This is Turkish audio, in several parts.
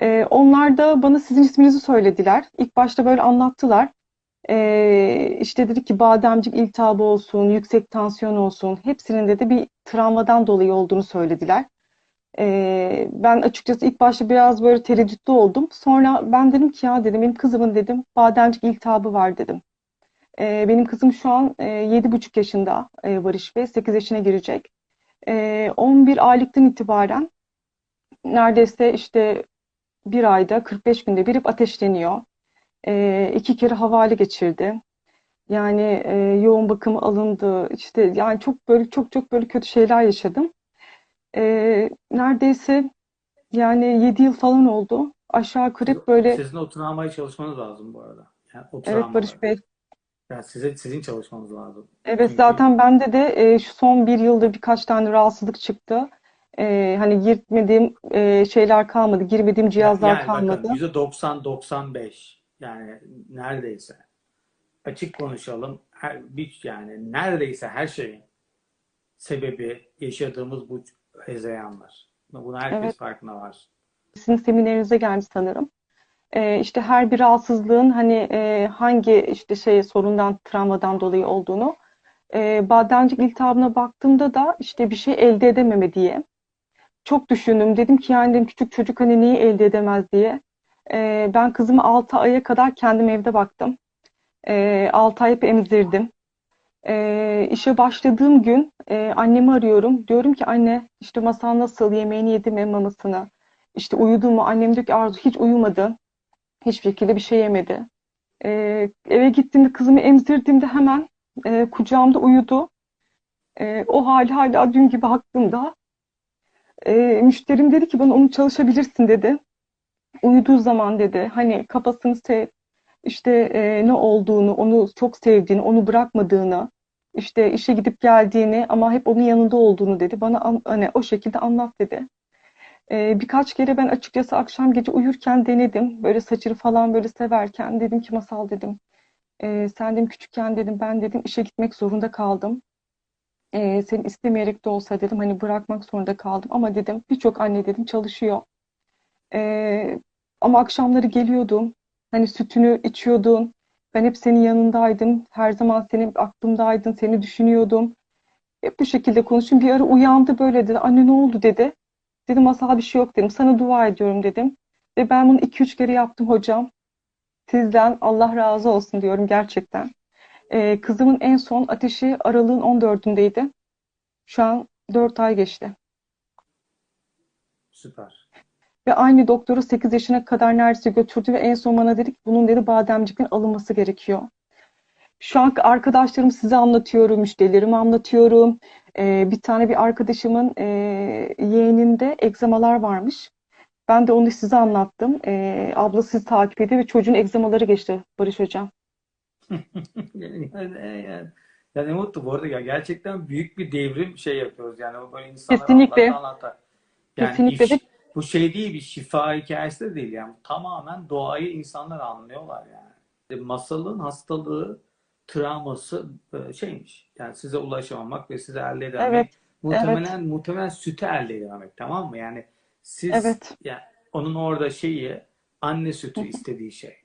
Ee, onlar da bana sizin isminizi söylediler. İlk başta böyle anlattılar. Ee, işte dedik ki bademcik iltihabı olsun, yüksek tansiyon olsun. Hepsinin de bir travmadan dolayı olduğunu söylediler. Ee, ben açıkçası ilk başta biraz böyle tereddütlü oldum. Sonra ben dedim ki ya dedim benim kızımın dedim bademcik iltihabı var dedim. Ee, benim kızım şu an e, yedi buçuk yaşında e, Barış Bey. 8 yaşına girecek. Ee, 11 aylıktan itibaren neredeyse işte bir ayda 45 günde bir hep ateşleniyor. Ee, iki kere havale geçirdi. Yani e, yoğun bakım alındı. İşte yani çok böyle çok çok böyle kötü şeyler yaşadım. Ee, neredeyse yani 7 yıl falan oldu. Aşağı hep böyle Sizin o travmayı çalışmanız lazım bu arada. Yani o evet Barış. Bey. Yani sizin, sizin çalışmanız lazım. Evet Çünkü zaten bende de e, şu son bir yıldır birkaç tane rahatsızlık çıktı. E, hani girmediğim e, şeyler kalmadı, girmediğim cihazlar yani bakın kalmadı. %90-95 yani neredeyse açık konuşalım her, bir, yani neredeyse her şeyin sebebi yaşadığımız bu hezeyanlar. Bunu herkes Evet, farkına var. sizin seminerinize gelmiş sanırım. E, işte her bir rahatsızlığın hani e, hangi işte şey sorundan, travmadan dolayı olduğunu. E, bademcik iltihabına baktığımda da işte bir şey elde edememe diye. Çok düşündüm. Dedim ki yani dedim, küçük çocuk hani neyi elde edemez diye. E, ben kızımı 6 aya kadar kendim evde baktım. E, 6 ay hep emzirdim. Ee, işe başladığım gün e, annemi arıyorum. Diyorum ki anne işte masal nasıl? Yemeğini yedi mi mamasını? İşte uyudu mu? Annem diyor ki Arzu hiç uyumadı. Hiçbir şekilde bir şey yemedi. Ee, eve gittiğimde kızımı emzirdiğimde hemen e, kucağımda uyudu. E, o hali hala dün gibi aklımda. E, müşterim dedi ki bana onu çalışabilirsin dedi. Uyuduğu zaman dedi hani kafasını sev, işte e, ne olduğunu, onu çok sevdiğini, onu bırakmadığını, işte işe gidip geldiğini ama hep onun yanında olduğunu dedi. Bana an- hani o şekilde anlat dedi. E, birkaç kere ben açıkçası akşam gece uyurken denedim. Böyle saçını falan böyle severken dedim ki Masal dedim. E, sen dedim küçükken dedim ben dedim işe gitmek zorunda kaldım. E, seni istemeyerek de olsa dedim hani bırakmak zorunda kaldım. Ama dedim birçok anne dedim çalışıyor. E, ama akşamları geliyordum. Hani sütünü içiyordun. Ben hep senin yanındaydım. Her zaman senin aklımdaydın. Seni düşünüyordum. Hep bu şekilde konuştum. Bir ara uyandı böyle dedi. Anne ne oldu dedi. Dedim masal bir şey yok dedim. Sana dua ediyorum dedim. Ve ben bunu iki üç kere yaptım hocam. Sizden Allah razı olsun diyorum gerçekten. Ee, kızımın en son ateşi aralığın 14'ündeydi. Şu an 4 ay geçti. Süper. Ve aynı doktoru 8 yaşına kadar neredeyse götürdü ve en son bana dedi ki bunun dedi bademciklerin alınması gerekiyor. Şu an arkadaşlarım size anlatıyorum, müşterilerime anlatıyorum. Ee, bir tane bir arkadaşımın e, yeğeninde egzamalar varmış. Ben de onu size anlattım. Ee, abla sizi takip ediyor ve çocuğun egzamaları geçti Barış Hocam. Yani, yani, ya ne mutlu. Bu arada ya gerçekten büyük bir devrim şey yapıyoruz. Yani böyle insanlara Kesinlikle, anlata yani kesinlikle. de iş bu şey değil bir şifa hikayesi de değil. Yani tamamen doğayı insanlar anlıyorlar yani. E, Masalın hastalığı travması e, şeymiş. Yani size ulaşamamak ve size elde edememek. Evet, evet, muhtemelen muhtemelen sütü elde edememek tamam mı? Yani siz evet, yani onun orada şeyi anne sütü istediği şey.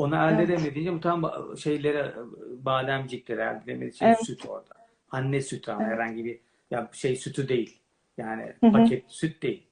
Onu elde evet, edemediğince bu tam şeylere, bademciklere elde edemediği şey evet, süt orada. Anne sütü ama evet. herhangi bir ya şey sütü değil. Yani Hı hı. paket süt değil.